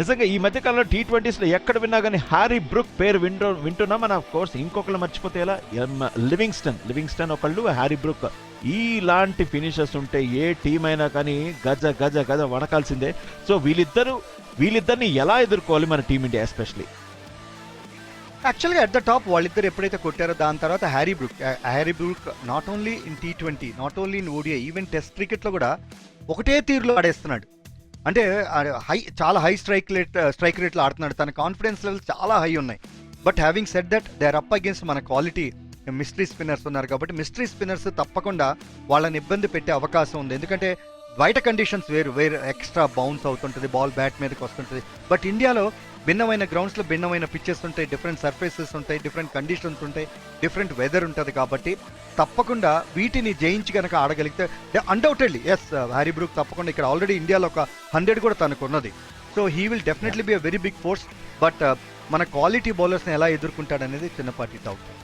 నిజంగా ఈ మధ్య కాలంలో టీ ట్వంటీస్లో ఎక్కడ విన్నా కానీ హ్యారీ బ్రూక్ పేరు వింటూ వింటున్నాం. మన కోర్స్ ఇంకొకళ్ళు మర్చిపోతే ఎలా? లివింగ్స్టన్. లివింగ్స్టన్ ఒకళ్ళు హ్యారీ బ్రూక్. ఇలాంటి ఫినిషర్స్ ఉంటే ఏ టీం అయినా కానీ గజ గజ గజ వణకాల్సిందే. సో వీళ్ళిద్దరూ వీళ్ళిద్దరిని ఎలా ఎదుర్కోవాలి మన టీమిండియా ఎస్పెషలీ? యాక్చువల్గా అట్ ద టాప్ వాళ్ళిద్దరు ఎప్పుడైతే కొట్టారో దాని తర్వాత Harry Brook Harry Brook not only in T twenty not only in ODI even test క్రికెట్లో కూడా ఒకటే తీరులో ఆడేస్తున్నాడు. అంటే హై చాలా హై స్ట్రైక్ రేట్ స్ట్రైక్ రేట్లో ఆడుతున్నాడు. తన కాన్ఫిడెన్స్ లెవెల్స్ చాలా హై ఉన్నాయి. But having set that they are up against మన క్వాలిటీ మిస్టరీ స్పిన్నర్స్ ఉన్నారు. కాబట్టి మిస్టరీ స్పిన్నర్స్ తప్పకుండా వాళ్ళని ఇబ్బంది పెట్టే అవకాశం ఉంది. ఎందుకంటే బయట కండిషన్స్ వేరు వేరు ఎక్స్ట్రా బౌన్స్ అవుతుంటుంది బాల్ బ్యాట్ మీదకి వస్తుంటుంది. బట్ ఇండియాలో భిన్నమైన గ్రౌండ్స్లో భిన్నమైన పిచ్చెస్ ఉంటాయి డిఫరెంట్ సర్ఫేసెస్ ఉంటాయి డిఫరెంట్ కండిషన్స్ ఉంటాయి డిఫరెంట్ వెదర్ ఉంటుంది కాబట్టి తప్పకుండా వీటిని జయించి కనుక ఆడగలిగితే అన్డౌటెడ్లీ ఎస్ హ్యారీ బ్రూక్ తప్పకుండా ఇక్కడ ఆల్రెడీ ఇండియాలో ఒక హండ్రెడ్ కూడా తనకున్నది. So he will definitely be a very big force but మన క్వాలిటీ బౌలర్స్ని ఎలా ఎదుర్కొంటాడనేది చిన్నపాటి డౌట్